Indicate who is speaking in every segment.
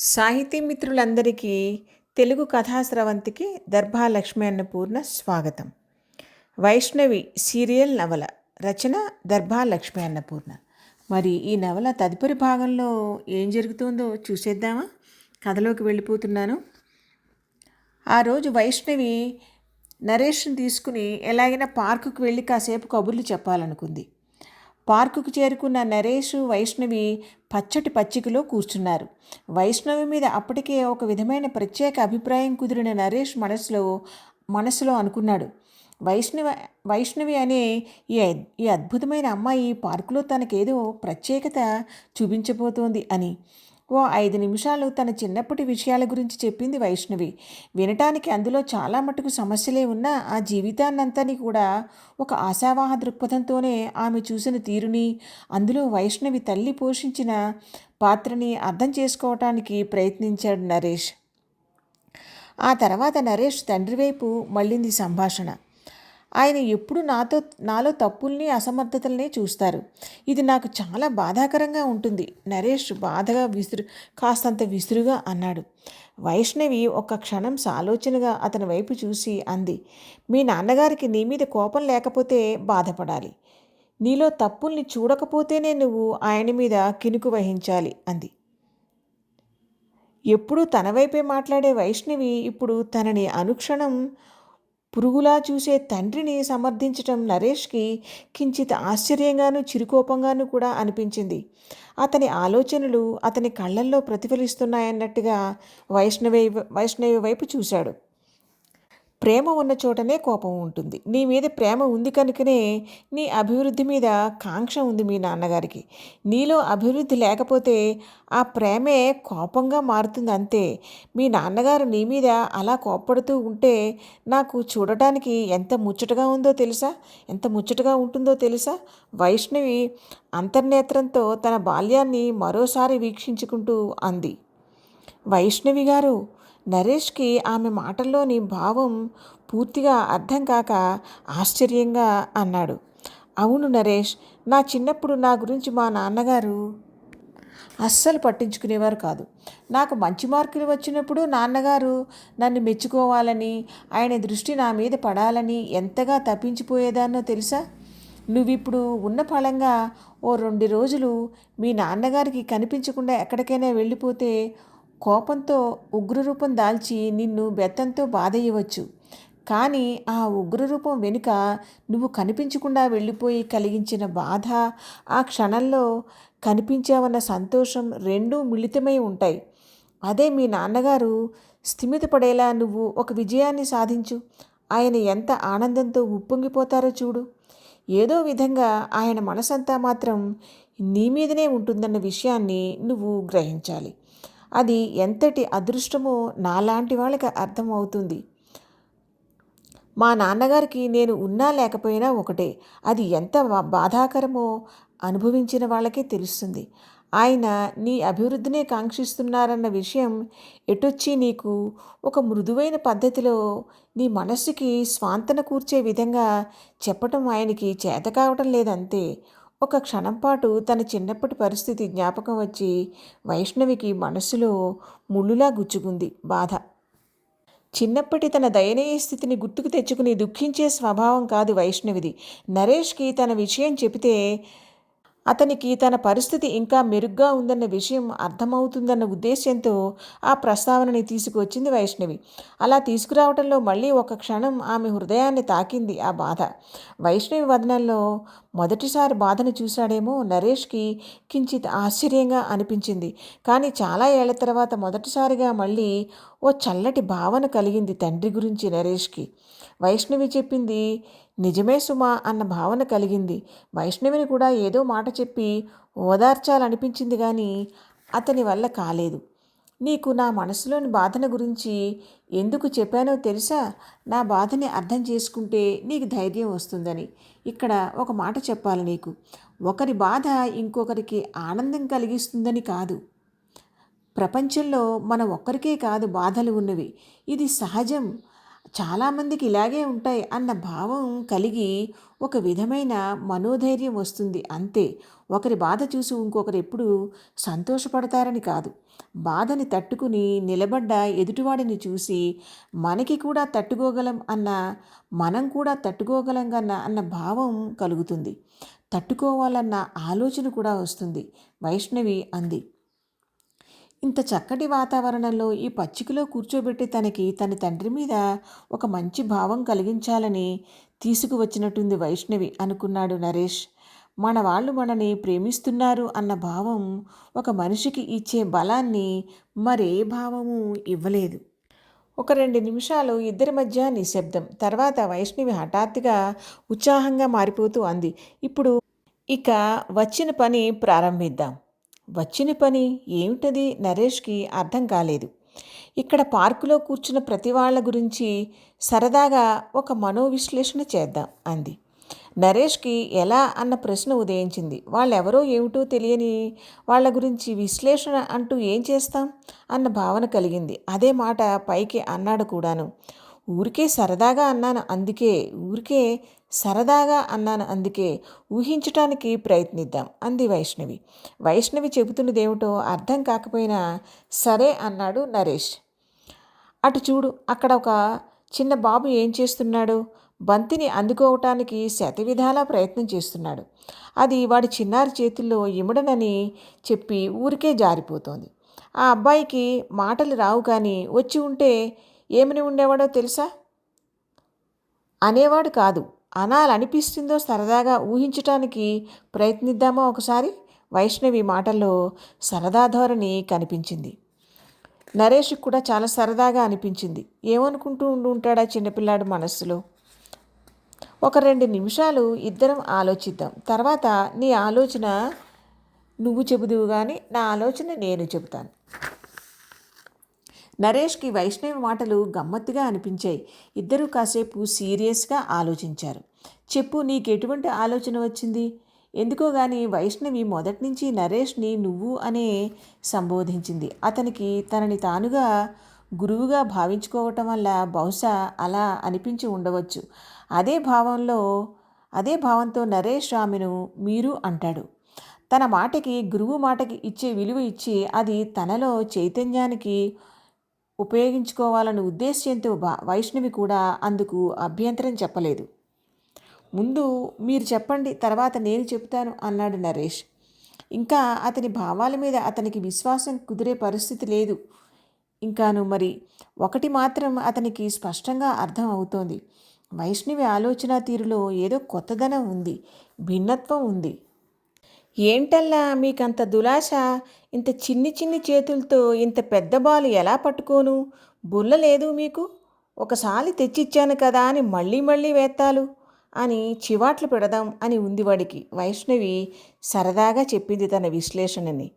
Speaker 1: సాహితీ మిత్రులందరికీ తెలుగు కథాస్రవంతికి దర్భా లక్ష్మి అన్నపూర్ణ స్వాగతం. వైష్ణవి సీరియల్ నవల రచన దర్భా లక్ష్మీ అన్నపూర్ణ. మరి ఈ నవల తదుపరి భాగంలో ఏం జరుగుతుందో చూసేద్దామా? కథలోకి వెళ్ళిపోతున్నాను. ఆ రోజు వైష్ణవి నరేష్ని తీసుకుని ఎలాగైనా పార్కుకు వెళ్ళి కాసేపు కబుర్లు చెప్పాలనుకుంది. పార్కుకు చేరుకున్న నరేష్ వైష్ణవి పచ్చటి పచ్చికలో కూర్చున్నారు. వైష్ణవి మీద అప్పటికే ఒక విధమైన ప్రత్యేక అభిప్రాయం కుదిరిన నరేష్ మనసులో మనసులో అనుకున్నాడు. వైష్ణవి వైష్ణవి అనే ఈ ఈ అద్భుతమైన అమ్మాయి పార్కులో తనకేదో ప్రత్యేకత చూపించబోతోంది అని. ఓ ఐదు నిమిషాలు తన చిన్నప్పటి విషయాల గురించి చెప్పింది వైష్ణవి. వినటానికి అందులో చాలా మటుకు సమస్యలే ఉన్నా ఆ జీవితాన్నంతని కూడా ఒక ఆశావాహ దృక్పథంతోనే ఆమె చూసిన తీరుని అందులో వైష్ణవి తల్లి పోషించిన పాత్రని అర్థం చేసుకోవటానికి ప్రయత్నించాడు నరేష్. ఆ తర్వాత నరేష్ తండ్రి వైపు మళ్ళింది సంభాషణ. ఆయన ఎప్పుడు నాతో నాలో తప్పుల్ని అసమర్థతల్ని చూస్తారు. ఇది నాకు చాలా బాధాకరంగా ఉంటుంది. నరేష్ బాధగా విసురు కాస్తంత విసురుగా అన్నాడు. వైష్ణవి ఒక్క క్షణం సాలోచనగా అతని వైపు చూసి అంది మీ నాన్నగారికి నీ మీద కోపం లేకపోతే బాధపడాలి. నీలో తప్పుల్ని చూడకపోతేనే నువ్వు ఆయన మీద కినుకు వహించాలి అంది. ఎప్పుడూ తన వైపే మాట్లాడే వైష్ణవి ఇప్పుడు తనని అనుక్షణం పురుగులా చూసే తండ్రిని సమర్థించటం నరేష్కి కించిత్ ఆశ్చర్యంగాను చిరుకోపంగాను కూడా అనిపించింది. అతని ఆలోచనలు అతని కళ్ళల్లో ప్రతిఫలిస్తున్నాయన్నట్టుగా వైష్ణవి వైష్ణవి వైపు చూశాడు. ప్రేమ ఉన్న చోటనే కోపం ఉంటుంది. నీ మీద ప్రేమ ఉంది కనుకనే నీ అభివృద్ధి మీద కాంక్ష ఉంది మీ నాన్నగారికి. నీలో అభివృద్ధి లేకపోతే ఆ ప్రేమే కోపంగా మారుతుంది అంతే. మీ నాన్నగారు నీ మీద అలా కోప్పడుతూ ఉంటే నాకు చూడటానికి ఎంత ముచ్చటగా ఉందో తెలుసా? ఎంత ముచ్చటగా ఉంటుందో తెలుసా? వైష్ణవి అంతర్నేత్రంతో తన బాల్యాన్ని మరోసారి వీక్షించుకుంటూ అంది. వైష్ణవి గారు నరేష్కి ఆమె మాటల్లోని భావం పూర్తిగా అర్థం కాక ఆశ్చర్యంగా అన్నాడు. అవును నరేష్ నా చిన్నప్పుడు నా గురించి మా నాన్నగారు అస్సలు పట్టించుకునేవారు కాదు. నాకు మంచి మార్కులు వచ్చినప్పుడు నాన్నగారు నన్ను మెచ్చుకోవాలని ఆయన దృష్టి నా మీద పడాలని ఎంతగా తప్పించిపోయేదాన్నో తెలుసా? నువ్విప్పుడు ఉన్న ఫలంగా ఓ రెండు రోజులు మీ నాన్నగారికి కనిపించకుండా ఎక్కడికైనా వెళ్ళిపోతే కోపంతో ఉగ్రరూపం దాల్చి నిన్ను బెత్తంతో బాధయ్యవచ్చు కానీ ఆ ఉగ్రరూపం వెనుక నువ్వు కనిపించకుండా వెళ్ళిపోయి కలిగించిన బాధ ఆ క్షణంలో కనిపించావన్న సంతోషం రెండూ మిళితమై ఉంటాయి. అదే మీ నాన్నగారు స్థిమితపడేలా నువ్వు ఒక విజయాన్ని సాధించు. ఆయన ఎంత ఆనందంతో ఉప్పొంగిపోతారో చూడు. ఏదో విధంగా ఆయన మనసంతా మాత్రం నీ మీదనే ఉంటుందన్న విషయాన్ని నువ్వు గ్రహించాలి. అది ఎంతటి అదృష్టమో నాలాంటి వాళ్ళకి అర్థమవుతుంది. మా నాన్నగారికి నేను ఉన్నా లేకపోయినా ఒకటే. అది ఎంత బాధాకరమో అనుభవించిన వాళ్ళకే తెలుస్తుంది. ఆయన నీ అభివృద్ధినే కాంక్షిస్తున్నారన్న విషయం ఎటొచ్చి నీకు ఒక మృదువైన పద్ధతిలో నీ మనస్సుకి స్వాంతన కూర్చే విధంగా చెప్పటం ఆయనకి చేత కావటం లేదంతే ఒక క్షణం పాటు తన చిన్నప్పటి పరిస్థితి జ్ఞాపకం వచ్చి వైష్ణవికి మనసులో ముళ్ళులా గుచ్చుకుంది బాధ. చిన్నప్పటి తన దయనీయ స్థితిని గుర్తుకు తెచ్చుకుని దుఃఖించే స్వభావం కాదు వైష్ణవిది. నరేష్కి తన విషయం చెబితే అతనికి తన పరిస్థితి ఇంకా మెరుగ్గా ఉందన్న విషయం అర్థమవుతుందన్న ఉద్దేశ్యంతో ఆ ప్రస్తావనని తీసుకువచ్చింది వైష్ణవి. అలా తీసుకురావడంలో మళ్ళీ ఒక క్షణం ఆమె హృదయాన్ని తాకింది ఆ బాధ. వైష్ణవి వదనంలో మొదటిసారి బాధను చూశాడేమో నరేష్కి కించిత్ ఆశ్చర్యంగా అనిపించింది. కానీ చాలా ఏళ్ళ తర్వాత మొదటిసారిగా మళ్ళీ ఓ చల్లటి భావన కలిగింది తండ్రి గురించి నరేష్కి. వైష్ణవి చెప్పింది నిజమే సుమా అన్న భావన కలిగింది. వైష్ణవిని కూడా ఏదో మాట చెప్పి ఓదార్చాలనిపించింది కానీ అతని వల్ల కాలేదు. నీకు నా మనసులోని బాధన గురించి ఎందుకు చెప్పానో తెలుసా? నా బాధని అర్థం చేసుకుంటే నీకు ధైర్యం వస్తుందని. ఇక్కడ ఒక మాట చెప్పాలి నీకు. ఒకరి బాధ ఇంకొకరికి ఆనందం కలిగిస్తుందని కాదు. ప్రపంచంలో మన ఒక్కరికే కాదు బాధలు ఉన్నవి. ఇది సహజం. చాలామందికి ఇలాగే ఉంటాయి అన్న భావం కలిగి ఒక విధమైన మనోధైర్యం వస్తుంది. అంతే ఒకరి బాధ చూసి ఇంకొకరు ఎప్పుడు సంతోషపడతారని కాదు. బాధని తట్టుకుని నిలబడ్డ ఎదుటివాడిని చూసి మనకి కూడా తట్టుకోగలం అన్న మనం కూడా తట్టుకోగలం కన్నా అన్న భావం కలుగుతుంది. తట్టుకోవాలన్న ఆలోచన కూడా వస్తుంది. వైష్ణవి అంది. ఇంత చక్కటి వాతావరణంలో ఈ పచ్చికలో కూర్చోబెట్టి తనకి తన తండ్రి మీద ఒక మంచి భావం కలిగించాలని తీసుకువచ్చినట్టుంది వైష్ణవి అనుకున్నాడు నరేష్. మన వాళ్ళు మనని ప్రేమిస్తున్నారు అన్న భావం ఒక మనిషికి ఇచ్చే బలాన్ని మరే భావము ఇవ్వలేదు. ఒక రెండు నిమిషాలు ఇద్దరి మధ్య నిశ్శబ్దం. తర్వాత వైష్ణవి హఠాత్తుగా ఉత్సాహంగా మారిపోతూ అంది. ఇప్పుడు ఇక వచ్చిన పని ప్రారంభిద్దాం. వచ్చిన పని ఏమిటది నరేష్కి అర్థం కాలేదు. ఇక్కడ పార్కులో కూర్చున్న ప్రతి వాళ్ళ గురించి సరదాగా ఒక మనోవిశ్లేషణ చేద్దాం అంది. నరేష్కి ఎలా అన్న ప్రశ్న ఉదయించింది. వాళ్ళెవరో ఏమిటో తెలియని వాళ్ళ గురించి విశ్లేషణ అంటూ ఏం చేస్తాం అన్న భావన కలిగింది. అదే మాట పైకి అన్నాడు కూడాను. ఊరికే సరదాగా అన్నాను అందుకే ఊరికే సరదాగా అన్నాను. అందుకే ఊహించటానికి ప్రయత్నిద్దాం అంది వైష్ణవి. వైష్ణవి చెబుతున్నదేమిటో అర్థం కాకపోయినా సరే అన్నాడు నరేష్. అటు చూడు అక్కడ ఒక చిన్న బాబు ఏం చేస్తున్నాడు? బంతిని అందుకోవటానికి శతవిధాలా ప్రయత్నం చేస్తున్నాడు. అది వాడి చిన్నారి చేతుల్లో ఇమడనని చెప్పి ఊరికే జారిపోతోంది. ఆ అబ్బాయికి మాటలు రావు కానీ వచ్చి ఉంటే ఏమని ఉండేవాడో తెలుసా? అనేవాడు కాదు. అనాలనిపిస్తుందో సరదాగా ఊహించటానికి ప్రయత్నిద్దామా ఒకసారి? వైష్ణవి మాటల్లో సరదా ధోరణి కనిపించింది. నరేష్కి కూడా చాలా సరదాగా అనిపించింది. ఏమనుకుంటూ ఉండి ఉంటాడా చిన్నపిల్లాడు మనస్సులో? ఒక రెండు నిమిషాలు ఇద్దరం ఆలోచిద్దాం. తర్వాత నీ ఆలోచన నువ్వు చెబుదువు కానీ నా ఆలోచన నేను చెబుతాను. నరేష్కి వైష్ణవి మాటలు గమ్మత్తుగా అనిపించాయి. ఇద్దరూ కాసేపు సీరియస్గా ఆలోచించారు. చెప్పు నీకు ఎటువంటి ఆలోచన వచ్చింది? ఎందుకో గాని వైష్ణవి మొదటి నుంచి నరేష్ని నువ్వు అనే సంబోధించింది. అతనికి తనని తానుగా గురువుగా భావించుకోవటం వల్ల బహుశా అలా అనిపించి ఉండవచ్చు. అదే భావంలో అదే భావంతో నరేష్ ఆమెను మీరు అంటాడు. తన మాటకి గురువు మాటకి ఇచ్చే విలువ ఇచ్చి అది తనలో చైతన్యానికి ఉపయోగించుకోవాలని ఉద్దేశ్యంతో వైష్ణవి కూడా అందుకు అభ్యంతరం చెప్పలేదు. ముందు మీరు చెప్పండి తర్వాత నేను చెప్తాను అన్నాడు నరేష్. ఇంకా అతని భావాల మీద అతనికి విశ్వాసం కుదిరే పరిస్థితి లేదు. ఇంకాను మరి ఒకటి మాత్రం అతనికి స్పష్టంగా అర్థం అవుతోంది. వైష్ణవి ఆలోచన తీరులో ఏదో కొత్తదనం ఉంది భిన్నత్వం ఉంది. ఏంటల్లా మీకంత దులాశ? ఇంత చిన్ని చిన్ని చేతులతో ఇంత పెద్ద బాలు ఎలా పట్టుకోను? బుల్ల లేదు మీకు? ఒకసారి తెచ్చిచ్చాను కదా అని మళ్ళీ మళ్ళీ వేత్తాలు. అని చివాట్లు పెడదాం అని ఉంది వాడికి. వైష్ణవి సరదాగా చెప్పింది తన విశ్లేషణని.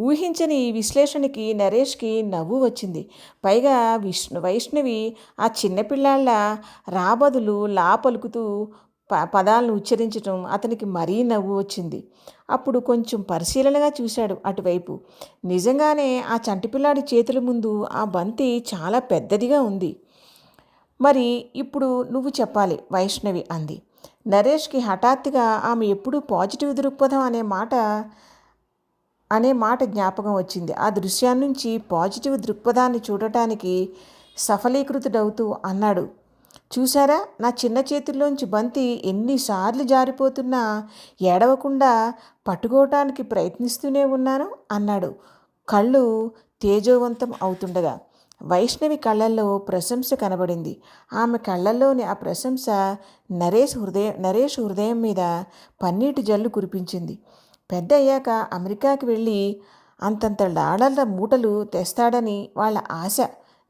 Speaker 1: ఊహించని ఈ విశ్లేషణకి నరేష్కి నవ్వు వచ్చింది. పైగా విష్ణు వైష్ణవి ఆ చిన్నపిల్లాళ్ళ రాబదులు లా పలుకుతూ ప పదాలను ఉచ్చరించడం అతనికి మరీ నవ్వు వచ్చింది. అప్పుడు కొంచెం పరిశీలనగా చూశాడు అటువైపు. నిజంగానే ఆ చంటిపిల్లాడి చేతుల ముందు ఆ బంతి చాలా పెద్దదిగా ఉంది. మరి ఇప్పుడు నువ్వు చెప్పాలి వైష్ణవి అంది. నరేష్కి హఠాత్తుగా ఆమె ఎప్పుడూ పాజిటివ్ దృక్పథం అనే మాట అనే మాట జ్ఞాపకం వచ్చింది. ఆ దృశ్యాన్నించి పాజిటివ్ దృక్పథాన్ని చూడటానికి సఫలీకృతుడవుతూ అన్నాడు. చూసారా నా చిన్న చేతుల్లోంచి బంతి ఎన్నిసార్లు జారిపోతున్నా ఏడవకుండా పట్టుకోవటానికి ప్రయత్నిస్తూనే ఉన్నాను అన్నాడు. కళ్ళు తేజోవంతం అవుతుండగా. వైష్ణవి కళ్ళల్లో ప్రశంస కనబడింది. ఆమె కళ్ళల్లోని ఆ ప్రశంస నరేష్ హృదయం నరేష్ హృదయం మీద పన్నీటి జల్లు కురిపించింది. పెద్ద అయ్యాక అమెరికాకి వెళ్ళి అంతంత డాలర్ల మూటలు తెస్తాడని వాళ్ళ ఆశ.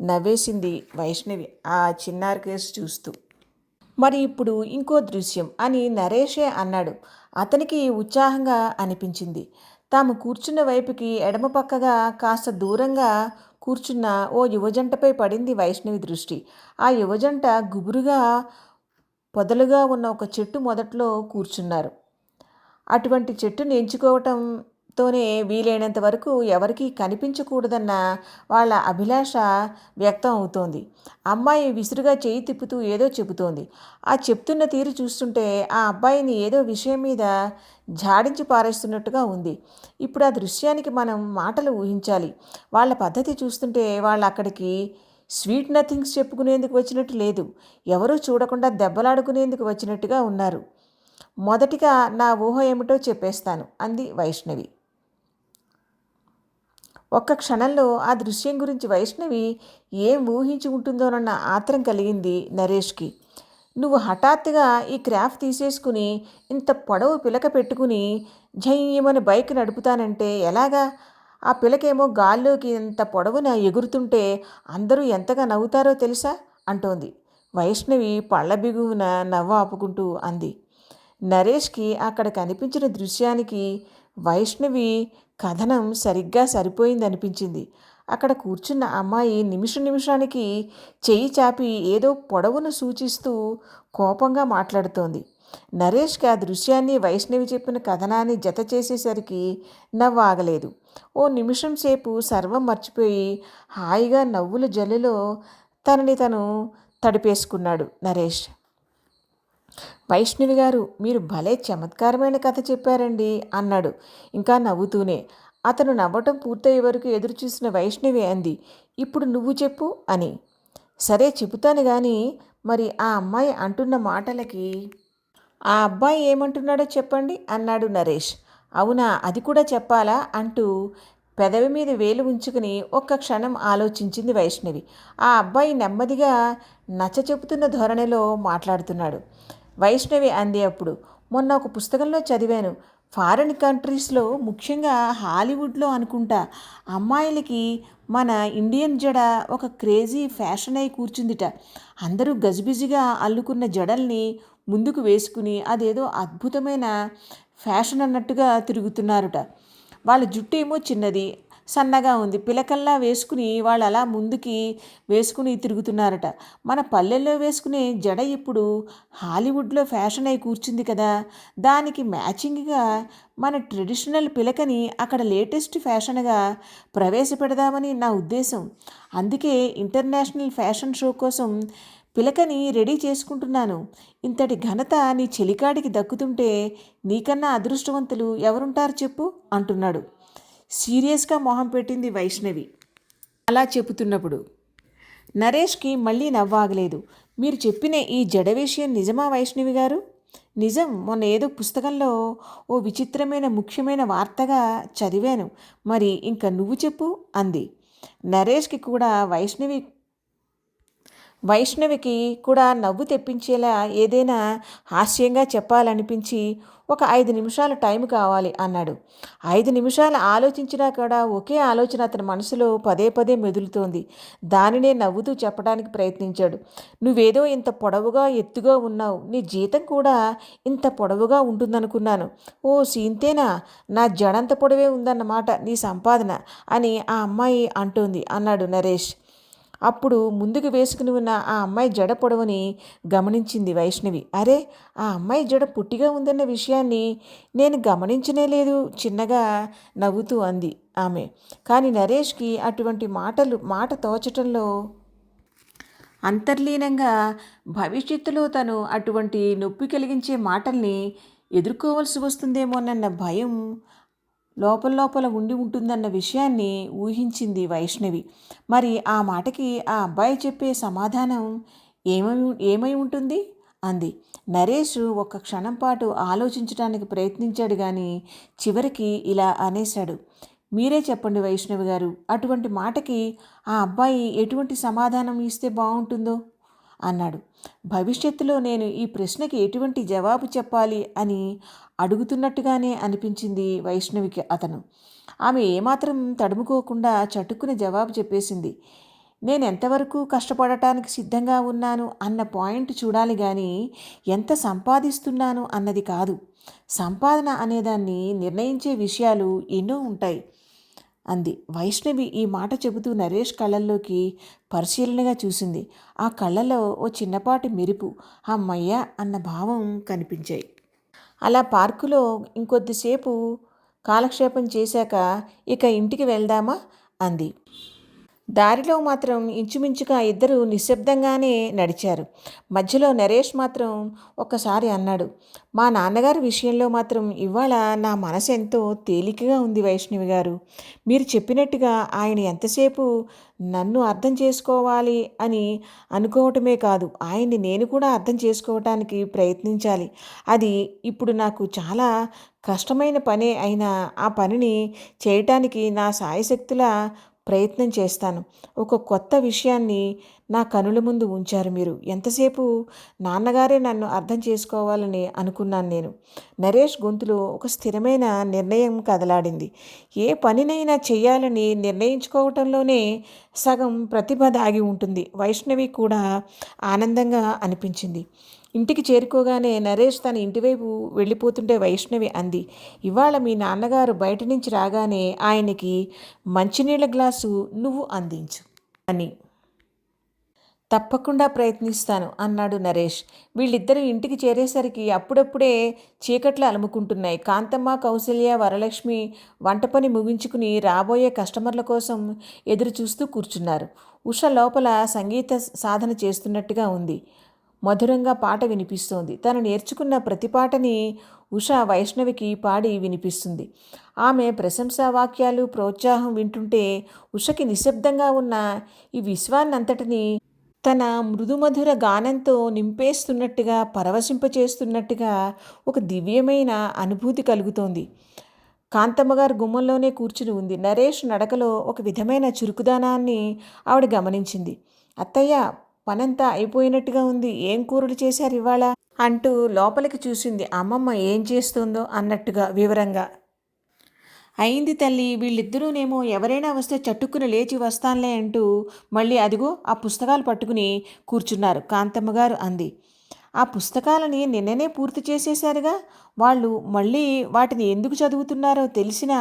Speaker 1: నవ్వేసింది వైష్ణవి ఆ చిన్నారి కేసు చూస్తూ. మరి ఇప్పుడు ఇంకో దృశ్యం అని నరేషే అన్నాడు. అతనికి ఉత్సాహంగా అనిపించింది. తాము కూర్చున్న వైపుకి ఎడమ పక్కగా కాస్త దూరంగా కూర్చున్న ఓ యువజంటపై పడింది వైష్ణవి దృష్టి. ఆ యువజంట గుబురుగా పొదలుగా ఉన్న ఒక చెట్టు మొదట్లో కూర్చున్నారు. అటువంటి చెట్టును ఎంచుకోవటం తోనే వీలైనంత వరకు ఎవరికీ కనిపించకూడదన్న వాళ్ళ అభిలాష వ్యక్తం అవుతోంది. అమ్మాయి విసురుగా చేయి తిప్పుతూ ఏదో చెబుతోంది. ఆ చెప్తున్న తీరు చూస్తుంటే ఆ అబ్బాయిని ఏదో విషయం మీద జాడించి పారేస్తున్నట్టుగా ఉంది. ఇప్పుడు ఆ దృశ్యానికి మనం మాటలు ఊహించాలి. వాళ్ళ పద్ధతి చూస్తుంటే వాళ్ళు అక్కడికి స్వీట్ నథింగ్స్ చెప్పుకునేందుకు వచ్చినట్టు లేదు. ఎవరూ చూడకుండా దెబ్బలాడుకునేందుకు వచ్చినట్టుగా ఉన్నారు. మొదటిగా నా ఊహ ఏమిటో చెప్పేస్తాను అంది వైష్ణవి. ఒక్క క్షణంలో ఆ దృశ్యం గురించి వైష్ణవి ఏం ఊహించి ఉంటుందోనన్న ఆత్రం కలిగింది నరేష్కి. నువ్వు హఠాత్తుగా ఈ క్రాఫ్ తీసేసుకుని ఇంత పొడవు పిలక పెట్టుకుని జయ్యమని బైక్ నడుపుతానంటే ఎలాగా? ఆ పిలకేమో గాల్లోకి ఇంత పొడవున ఎగురుతుంటే అందరూ ఎంతగా నవ్వుతారో తెలుసా? అంటోంది. వైష్ణవి పళ్ళ బిగువున నవ్వు ఆపుకుంటూ అంది. నరేష్కి అక్కడ కనిపించిన దృశ్యానికి వైష్ణవి కథనం సరిగ్గా సరిపోయిందనిపించింది. అక్కడ కూర్చున్న అమ్మాయి నిమిష నిమిషానికి చెయ్యి చాపి ఏదో పొడవును సూచిస్తూ కోపంగా మాట్లాడుతోంది. నరేష్కి ఆ దృశ్యాన్ని వైష్ణవి చెప్పిన కథనాన్ని జత చేసేసరికి నవ్వాగలేదు. ఓ నిమిషం సేపు సర్వం మర్చిపోయి హాయిగా నవ్వుల జల్లులో తనని తను తడిపేసుకున్నాడు నరేష్. వైష్ణవి గారు మీరు భలే చమత్కారమైన కథ చెప్పారండి అన్నాడు. ఇంకా నవ్వుతూనే అతను నవ్వటం పూర్తయ్యే వరకు ఎదురు చూసిన వైష్ణవి అంది ఇప్పుడు నువ్వు చెప్పు అని. సరే చెబుతాను కానీ మరి ఆ అమ్మాయి అంటున్న మాటలకి ఆ అబ్బాయి ఏమంటున్నాడో చెప్పండి అన్నాడు నరేష్. అవునా అది కూడా చెప్పాలా అంటూ పెదవి మీద వేలు ఉంచుకుని ఒక్క క్షణం ఆలోచించింది వైష్ణవి. ఆ అబ్బాయి నెమ్మదిగా నచ్చ చెబుతున్న ధోరణిలో మాట్లాడుతున్నాడు. వైష్ణవి అంది అప్పుడు. మొన్న ఒక పుస్తకంలో చదివాను. ఫారిన్ కంట్రీస్లో ముఖ్యంగా హాలీవుడ్లో అనుకుంటా. అమ్మాయిలకి మన ఇండియన్ జడ ఒక క్రేజీ ఫ్యాషన్ అయి కూర్చుందిట. అందరూ గజిబిజిగా అల్లుకున్న జడల్ని ముందుకు వేసుకుని అదేదో అద్భుతమైన ఫ్యాషన్ అన్నట్టుగా తిరుగుతున్నారుట. వాళ్ళ జుట్టు ఏమో చిన్నది. సన్నగా ఉంది. పిలకల్లా వేసుకుని వాళ్ళు అలా ముందుకి వేసుకుని తిరుగుతున్నారట. మన పల్లెల్లో వేసుకునే జడ ఇప్పుడు హాలీవుడ్లో ఫ్యాషన్ అయి కూర్చుంది కదా. దానికి మ్యాచింగ్గా మన ట్రెడిషనల్ పిలకని అక్కడ లేటెస్ట్ ఫ్యాషన్గా ప్రవేశపెడదామని నా ఉద్దేశం. అందుకే ఇంటర్నేషనల్ ఫ్యాషన్ షో కోసం పిలకని రెడీ చేసుకుంటున్నాను. ఇంతటి ఘనత నీ చెలికాడికి దక్కుతుంటే నీకన్నా అదృష్టవంతులు ఎవరుంటారు చెప్పు అంటున్నాడు. సీరియస్గా మొహం పెట్టింది వైష్ణవి. అలా చెబుతున్నప్పుడు నరేష్కి మళ్ళీ నవ్వాగలేదు మీరు చెప్పిన ఈ జడ విషయం నిజమా వైష్ణవి గారు? నిజం మొన్న ఏదో పుస్తకంలో ఓ విచిత్రమైన ముఖ్యమైన వార్తగా చదివాను. మరి ఇంకా నువ్వు చెప్పు అంది. నరేష్కి కూడా వైష్ణవి వైష్ణవికి కూడా నవ్వు తెప్పించేలా ఏదైనా హాస్యంగా చెప్పాలనిపించి ఒక ఐదు నిమిషాలు టైం కావాలి అన్నాడు. ఐదు నిమిషాలు ఆలోచించినా కూడా ఒకే ఆలోచన అతని మనసులో పదే పదే మెదులుతోంది. దానినే నవ్వుతూ చెప్పడానికి ప్రయత్నించాడు. నువ్వేదో ఇంత పొడవుగా ఎత్తుగా ఉన్నావు. నీ జీతం కూడా ఇంత పొడవుగా ఉంటుందనుకున్నాను. ఓ సీంతేనా? నా జడంత పొడవే ఉందన్నమాట నీ సంపాదన అని ఆ అమ్మాయి అంటోంది అన్నాడు నరేష్. అప్పుడు ముందుకు వేసుకుని ఉన్న ఆ అమ్మాయి జడ పొడవని గమనించింది వైష్ణవి. అరే ఆ అమ్మాయి జడ పుట్టిగా ఉందన్న విషయాన్ని నేను గమనించనే లేదు చిన్నగా నవ్వుతూ అంది ఆమె. కానీ నరేష్కి అటువంటి మాటలు మాట తోచటంలో అంతర్లీనంగా భవిష్యత్తులో తను అటువంటి నొప్పి కలిగించే మాటల్ని ఎదుర్కోవలసి వస్తుందేమోనన్న భయం లోపల లోపల ఉండి ఉంటుందన్న విషయాన్ని ఊహించింది వైష్ణవి. మరి ఆ మాటకి ఆ అబ్బాయి చెప్పే సమాధానం ఏమై ఏమై ఉంటుంది? అంది. నరేష్ ఒక్క క్షణం పాటు ఆలోచించడానికి ప్రయత్నించాడు కానీ చివరికి ఇలా అనేశాడు. మీరే చెప్పండి వైష్ణవి గారు అటువంటి మాటకి ఆ అబ్బాయి ఎటువంటి సమాధానం ఇస్తే బాగుంటుందో అన్నాడు. భవిష్యత్తులో నేను ఈ ప్రశ్నకి ఎటువంటి జవాబు చెప్పాలి అని అడుగుతున్నట్టుగానే అనిపించింది వైష్ణవికి అతను. ఆమె ఏమాత్రం తడుముకోకుండా చటుక్కున జవాబు చెప్పేసింది. నేను ఎంతవరకు కష్టపడటానికి సిద్ధంగా ఉన్నాను అన్న పాయింట్ చూడాలి కానీ ఎంత సంపాదిస్తున్నాను అన్నది కాదు. సంపాదన అనేదాన్ని నిర్ణయించే విషయాలు ఎన్నో ఉంటాయి. అంది. వైష్ణవి ఈ మాట చెబుతూ నరేష్ కళ్ళల్లోకి పరిశీలనగా చూసింది. ఆ కళ్ళలో ఓ చిన్నపాటి మెరుపు అమ్మయ్య అన్న భావం కనిపించాయి. అలా పార్కులో ఇంకొద్దిసేపు కాలక్షేపం చేశాక ఇక ఇంటికి వెళ్దామా? అంది. దారిలో మాత్రం ఇంచుమించుగా ఇద్దరు నిశ్శబ్దంగానే నడిచారు. మధ్యలో నరేష్ మాత్రం ఒక్కసారి అన్నాడు మా నాన్నగారి విషయంలో మాత్రం ఇవాళ నా మనసు ఎంతో తేలికగా ఉంది వైష్ణవి గారు. మీరు చెప్పినట్టుగా ఆయన ఎంతసేపు నన్ను అర్థం చేసుకోవాలి అని అనుకోవటమే కాదు ఆయన్ని నేను కూడా అర్థం చేసుకోవటానికి ప్రయత్నించాలి. అది ఇప్పుడు నాకు చాలా కష్టమైన పనే అయినా ఆ పనిని చేయటానికి నా సాయశక్తుల ప్రయత్నం చేస్తాను. ఒక కొత్త విషయాన్ని నా కనుల ముందు ఉంచారు మీరు. ఎంతసేపు? నాన్నగారే నన్ను అర్థం చేసుకోవాలని అనుకున్నాను నేను. నరేష్ గొంతులో ఒక స్థిరమైన నిర్ణయం కదలాడింది. ఏ పనినైనా చేయాలని నిర్ణయించుకోవటంలోనే సగం ప్రతిభ దాగి ఉంటుంది. వైష్ణవి కూడా ఆనందంగా అనిపించింది. ఇంటికి చేరుకోగానే నరేష్ తన ఇంటివైపు వెళ్ళిపోతుంటే వైష్ణవి అంది ఇవాళ మీ నాన్నగారు బయట నుంచి రాగానే ఆయనకి మంచినీళ్ళ గ్లాసు నువ్వు అందించు అని. తప్పకుండా ప్రయత్నిస్తాను అన్నాడు నరేష్. వీళ్ళిద్దరూ ఇంటికి చేరేసరికి అప్పుడప్పుడే చీకట్లు అలుముకుంటున్నాయి. కాంతమ్మ కౌసల్య వరలక్ష్మి వంట పని ముగించుకుని రాబోయే కస్టమర్ల కోసం ఎదురు చూస్తూ కూర్చున్నారు. ఉష లోపల సంగీత సాధన చేస్తున్నట్టుగా ఉంది. మధురంగా పాట వినిపిస్తోంది. తను నేర్చుకున్న ప్రతి పాటని ఉష వైష్ణవికి పాడి వినిపిస్తుంది. ఆమె ప్రశంసా వాక్యాలు ప్రోత్సాహం వింటుంటే ఉషకి నిశ్శబ్దంగా ఉన్న ఈ విశ్వాన్నంతటిని తన మృదుమధుర గానంతో నింపేస్తున్నట్టుగా పరవశింపచేస్తున్నట్టుగా ఒక దివ్యమైన అనుభూతి కలుగుతోంది. కాంతమ్మగారు గుమ్మంలోనే కూర్చుని ఉంది. నరేష్ నడకలో ఒక విధమైన చురుకుదానాన్ని ఆవిడ గమనించింది. అత్తయ్య పనంతా అయిపోయినట్టుగా ఉంది. ఏం కూరలు చేశారు ఇవాళ? అంటూ లోపలికి చూసింది అమ్మమ్మ ఏం చేస్తుందో అన్నట్టుగా వివరంగా. అయింది తల్లి వీళ్ళిద్దరూనేమో ఎవరైనా వస్తే చట్టుకుని లేచి వస్తానులే అంటూ మళ్ళీ అదిగో ఆ పుస్తకాలు పట్టుకుని కూర్చున్నారు కాంతమ్మ గారు అంది. ఆ పుస్తకాలని నిన్ననే పూర్తి చేసేశారుగా. వాళ్ళు మళ్ళీ వాటిని ఎందుకు చదువుతున్నారో తెలిసినా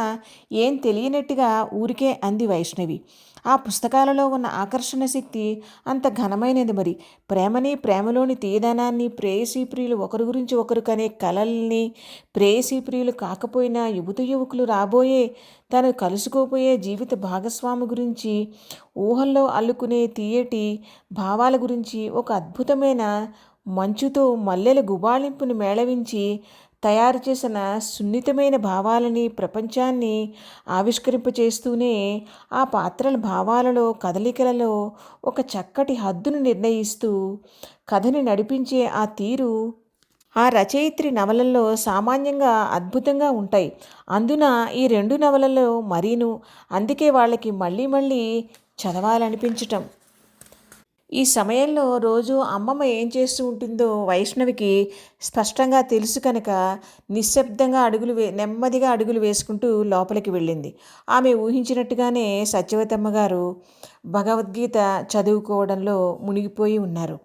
Speaker 1: ఏం తెలియనట్టుగా ఊరికే అంది వైష్ణవి. ఆ పుస్తకాలలో ఉన్న ఆకర్షణ శక్తి అంత ఘనమైనది మరి. ప్రేమని ప్రేమలోని తీయదనాన్ని ప్రేయసీ ప్రియులు ఒకరి గురించి ఒకరు కనే కలల్ని ప్రేయసీ ప్రియులు కాకపోయినా యువత యువకులు రాబోయే తను కలుసుకోబోయే జీవిత భాగస్వామి గురించి ఊహల్లో అల్లుకునే తీయటి భావాల గురించి ఒక అద్భుతమైన మంచుతో మల్లెల గుబాళింపును మేళవించి తయారు చేసిన సున్నితమైన భావాలని ప్రపంచాన్ని ఆవిష్కరింపచేస్తూనే ఆ పాత్రల భావాలలో కదలికలలో ఒక చక్కటి హద్దును నిర్ణయిస్తూ కథని నడిపించే ఆ తీరు ఆ రచయిత్రి నవలల్లో సామాన్యంగా అద్భుతంగా ఉంటాయి. అందున ఈ రెండు నవలలో మరీను. అందుకే వాళ్ళకి మళ్ళీ మళ్ళీ చదవాలనిపించటం. ఈ సమయంలో రోజు అమ్మమ్మ ఏం చేస్తూ ఉంటుందో వైష్ణవికి స్పష్టంగా తెలుసు కనుక నిశ్శబ్దంగా అడుగులు వే నెమ్మదిగా అడుగులు వేసుకుంటూ లోపలికి వెళ్ళింది. ఆమె ఊహించినట్టుగానే సత్యవతమ్మ గారు భగవద్గీత చదువుకోవడంలో మునిగిపోయి ఉన్నారు.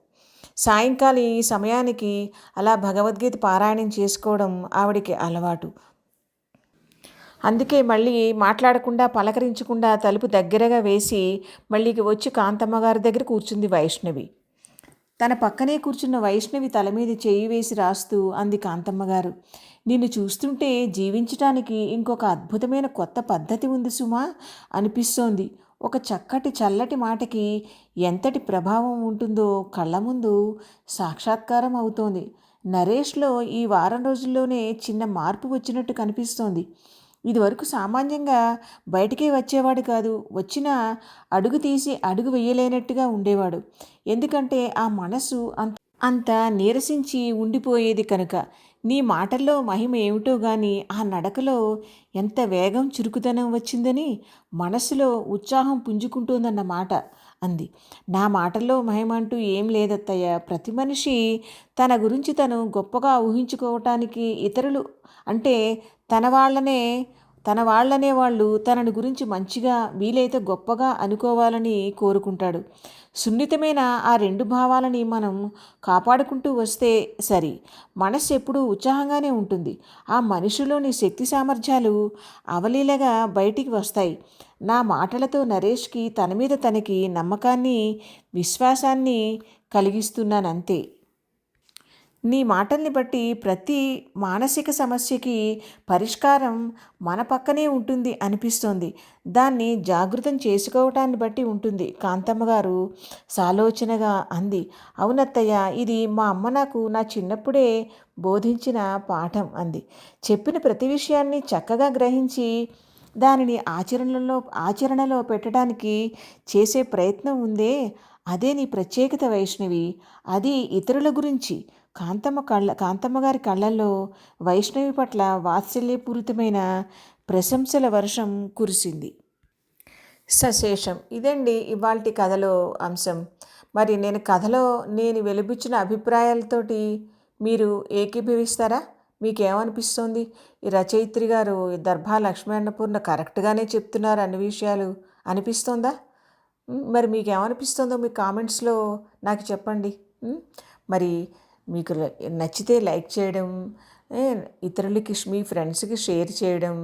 Speaker 1: సాయంకాలం ఈ సమయానికి అలా భగవద్గీత పారాయణం చేసుకోవడం ఆవిడికి అలవాటు. అందుకే మళ్ళీ మాట్లాడకుండా పలకరించకుండా తలుపు దగ్గరగా వేసి మళ్ళీ వచ్చి కాంతమ్మ గారి దగ్గర కూర్చుంది వైష్ణవి. తన పక్కనే కూర్చున్న వైష్ణవి తల మీద చేయి వేసి రాస్తూ అంది కాంతమ్మ గారు నిన్ను చూస్తుంటే జీవించటానికి ఇంకొక అద్భుతమైన కొత్త పద్ధతి ఉంది సుమా అనిపిస్తోంది. ఒక చక్కటి చల్లటి మాటకి ఎంతటి ప్రభావం ఉంటుందో కళ్ళ ముందు సాక్షాత్కారం అవుతోంది. నరేష్లో ఈ వారం రోజుల్లోనే చిన్న మార్పు వచ్చినట్టు కనిపిస్తోంది. ఇదివరకు సామాన్యంగా బయటికే వచ్చేవాడు కాదు. వచ్చినా అడుగు తీసి అడుగు వేయలేనట్టుగా ఉండేవాడు. ఎందుకంటే ఆ మనసు అంత అంత నీరసించి ఉండిపోయేది కనుక. నీ మాటల్లో మహిమ ఏమిటో గాని ఆ నడకలో ఎంత వేగం చురుకుతనం వచ్చిందని మనసులో ఉత్సాహం పుంజుకుంటోందన్న మాట అంది. నా మాటల్లో మహిమ అంటూ ఏం లేదత్తయ్య. ప్రతి మనిషి తన గురించి తను గొప్పగా ఊహించుకోవటానికి ఇతరులు అంటే తన వాళ్ళనే తన వాళ్ళనే వాళ్ళు తనని గురించి మంచిగా వీలైతే గొప్పగా అనుకోవాలని కోరుకుంటాడు. సున్నితమైన ఆ రెండు భావాలని మనం కాపాడుకుంటూ వస్తే సరి. మనస్సు ఎప్పుడూ ఉత్సాహంగానే ఉంటుంది. ఆ మనిషిలోని శక్తి సామర్థ్యాలు అవలీలగా బయటికి వస్తాయి. నా మాటలతో నరేష్కి తన మీద తనకి నమ్మకాన్ని విశ్వాసాన్ని కలిగిస్తున్నానంతే. నీ మాటల్ని బట్టి ప్రతి మానసిక సమస్యకి పరిష్కారం మన పక్కనే ఉంటుంది అనిపిస్తోంది. దాన్ని జాగృతం చేసుకోవటాన్ని బట్టి ఉంటుంది. కాంతమ్మ గారు సాలోచనగా అంది. అవునత్తయ్య ఇది మా అమ్మ నాకు నా చిన్నప్పుడే బోధించిన పాఠం అంది. చెప్పిన ప్రతి విషయాన్ని చక్కగా గ్రహించి దానిని ఆచరణలో ఆచరణలో పెట్టడానికి చేసే ప్రయత్నం ఉందే. అదే నీ ప్రత్యేకత వైష్ణవి. అది ఇతరుల గురించి కాంతమ్మ కళ్ళ కాంతమ్మ గారి కళ్ళల్లో వైష్ణవి పట్ల వాత్సల్యపూరితమైన ప్రశంసల వర్షం కురిసింది. సశేషం. ఇదండి ఇవాల్టి కథలో అంశం. మరి నేను కథలో నేను వెలిపించిన అభిప్రాయాలతోటి మీరు ఏకీభవిస్తారా? మీకేమనిపిస్తోంది? ఈ రచయిత్రి గారు ఈ దర్భా లక్ష్మీ అన్నపూర్ణ కరెక్ట్గానే చెప్తున్నారు అన్ని విషయాలు. అనిపిస్తోందా? మరి మీకు ఏమనిపిస్తుందో మీ కామెంట్స్లో నాకు చెప్పండి. మరి మీకు నచ్చితే లైక్ చేయడం ఇతరులకి మీ ఫ్రెండ్స్కి షేర్ చేయడం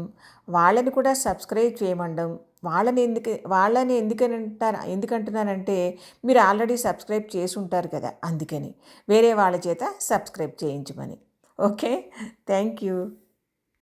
Speaker 1: వాళ్ళని కూడా సబ్స్క్రైబ్ చేయమండం వాళ్ళని ఎందుకు వాళ్ళని ఎందుకని అంటారు ఎందుకంటున్నానంటే మీరు ఆల్రెడీ సబ్స్క్రైబ్ చేసి ఉంటారు కదా అందుకని. వేరే వాళ్ళ చేత సబ్స్క్రైబ్ చేయించమని. ఓకే? Thank you.